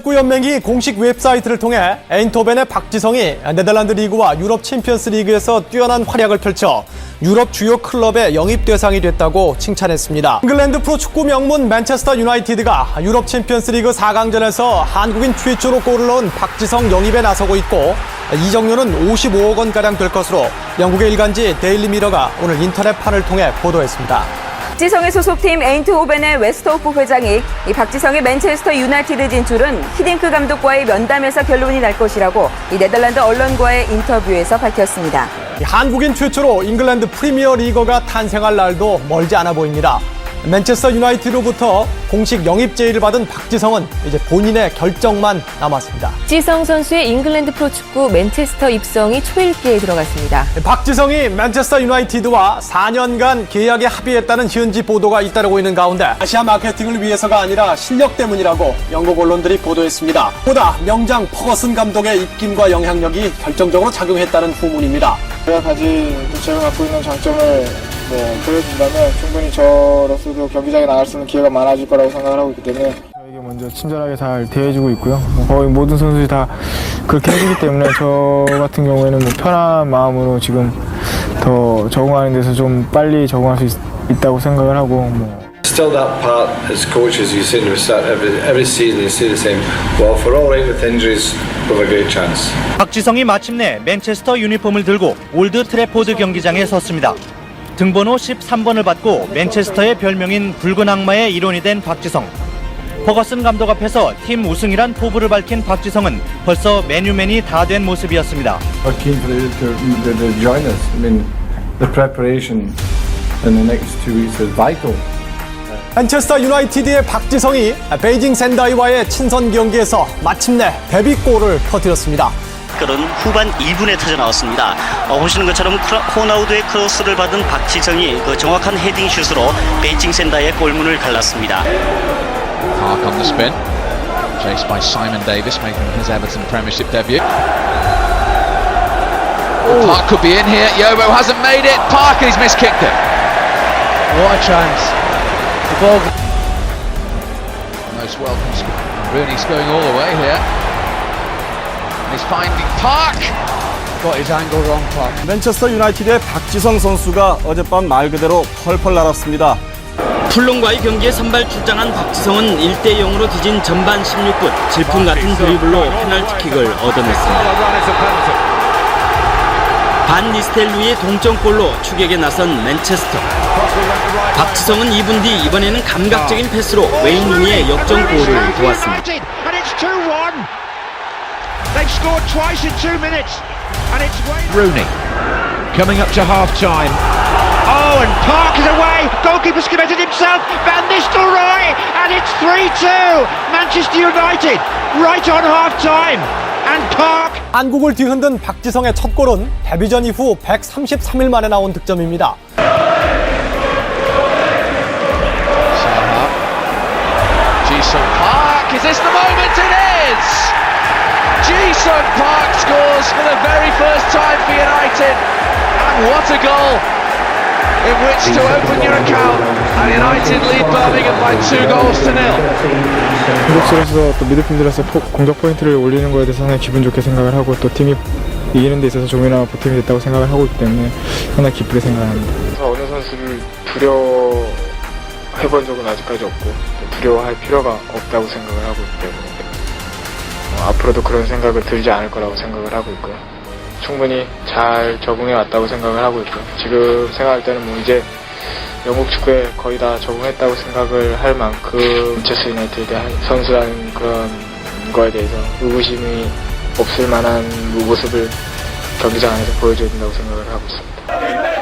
축구연맹이 공식 웹사이트를 통해 에인토벤의 박지성이 네덜란드 리그와 유럽 챔피언스 리그에서 뛰어난 활약을 펼쳐 유럽 주요 클럽의 영입 대상이 됐다고 칭찬했습니다. 잉글랜드 프로축구 명문 맨체스터 유나이티드가 유럽 챔피언스 리그 4강전에서 한국인 최초로 골을 넣은 박지성 영입에 나서고 있고 이적료는 55억 원가량 될 것으로 영국의 일간지 데일리 미러가 오늘 인터넷판을 통해 보도했습니다. 박지성의 소속팀 에인트호벤의 웨스트호프 회장이 이 박지성의 맨체스터 유나이티드 진출은 히딩크 감독과의 면담에서 결론이 날 것이라고 이 네덜란드 언론과의 인터뷰에서 밝혔습니다. 한국인 최초로 잉글랜드 프리미어 리거가 탄생할 날도 멀지 않아 보입니다. 맨체스터 유나이티드로부터 공식 영입 제의를 받은 박지성은 이제 본인의 결정만 남았습니다. 지성 선수의 잉글랜드 프로축구 맨체스터 입성이 초읽기에 들어갔습니다. 박지성이 맨체스터 유나이티드와 4년간 계약에 합의했다는 현지 보도가 잇따르고 있는 가운데 아시아 마케팅을 위해서가 아니라 실력 때문이라고 영국 언론들이 보도했습니다. 보다 명장 퍼거슨 감독의 입김과 영향력이 결정적으로 작용했다는 후문입니다. 제가 가진 또 제가 갖고 있는 장점을 뭐 보여준다면 충분히 저로서도 경기장에 나갈 수 있는 기회가 많아질 거라고 생각을 하고 있기 때문에 저에게 먼저 친절하게 잘 대해주고 있고요. 뭐 거의 모든 선수들이 다 그렇게 해주기 때문에 저 같은 경우에는 뭐 편한 마음으로 지금 더 적응하는 데서 좀 빨리 적응할 수 있, 다고 생각을 하고 뭐 Still, that part as coaches, you start every, every season. You say the same. Well, for all right with injuries, we've a great chance. 박지성이 마침내 맨체스터 유니폼을 들고 올드 트래포드 경기장에 섰습니다. 등번호 13번을 받고 맨체스터의 별명인 붉은 악마의 일원이 된 박지성. 퍼거슨 감독 앞에서 팀 우승이란 포부를 밝힌 박지성은 벌써 메뉴맨이 다 된 모습이었습니다. are keen for the, to, to, to join us. I mean, the preparation in the next two weeks is vital. 맨체스터 유나이티드의 박지성이 베이징 샌다이와의 친선 경기에서 마침내 데뷔골을 터뜨렸습니다. 그런 후반 2분에 터져 나왔습니다. 어, 보시는 것처럼 호나우드의 크로스를 받은 박지성이 그 정확한 헤딩 슛으로 베이징 센다의 골문을 갈랐습니다. Park on the spin. Chased by Simon Davis, making his Everton Premiership debut. Park could be in here. Yobo hasn't made it. Park and he's miskicked it. What a chance. The ball. Most welcome. Rooney's going all the way here. He's finding Park. Got his angle wrong, Park. 맨체스터 유나이티드의 박지성 선수가 어젯밤 말 그대로 펄펄 날았습니다. 풀론과의 경기에 선발 출장한 박지성은 1대 0으로 뒤진 전반 16분 질풍 같은 드리블로 페널티킥을 얻어냈습니다. 반 니스텔루의 동점골로 추격에 나선 맨체스터. 박지성은 2분 뒤 이번에는 감각적인 패스로 웨인 루니의 역전골을 도왔습니다. And it's 2-1. They've scored twice in two minutes. And it's Wayne. Rooney coming up to half time. Oh, and Park is away. Goalkeeper's committed himself. Van Nistelrooy. And it's 3-2. Manchester United right on half time. And Park 한국을 뒤흔든 박지성의 첫 골은 데뷔전 이후 133일 만에 나온 득점입니다. Park, is this the moment? It is! Jisung Park scores for the very first time for United. And what a goal! In which to open your account. And United lead Birmingham by two goals to nil. 공격수로서 또 미드필더로서 포- 공격 포인트를 올리는 거에 대해서 상당히 기분 좋게 생각을 하고 또 팀이 이기는 데 있어서 조금이나마 보탬이 됐다고 생각을 하고 있기 때문에 상당히 기쁘게 생각합니다. 어느 선수를 두려워해 본 적은 아직까지 없고 또 두려워할 필요가 없다고 생각을 하고 있기 때문에 어, 앞으로도 그런 생각을 들지 않을 거라고 생각을 하고 있고요. 충분히 잘 적응해 왔다고 생각을 하고 있고요. 지금 생각할 때는 뭐 이제 영국 축구에 거의 다 적응했다고 생각을 할 만큼 맨체스터 유나이티드의 한 선수라는 그런 거에 대해서 의구심이 없을 만한 모습을 경기장 안에서 보여줘야 된다고 생각을 하고 있습니다.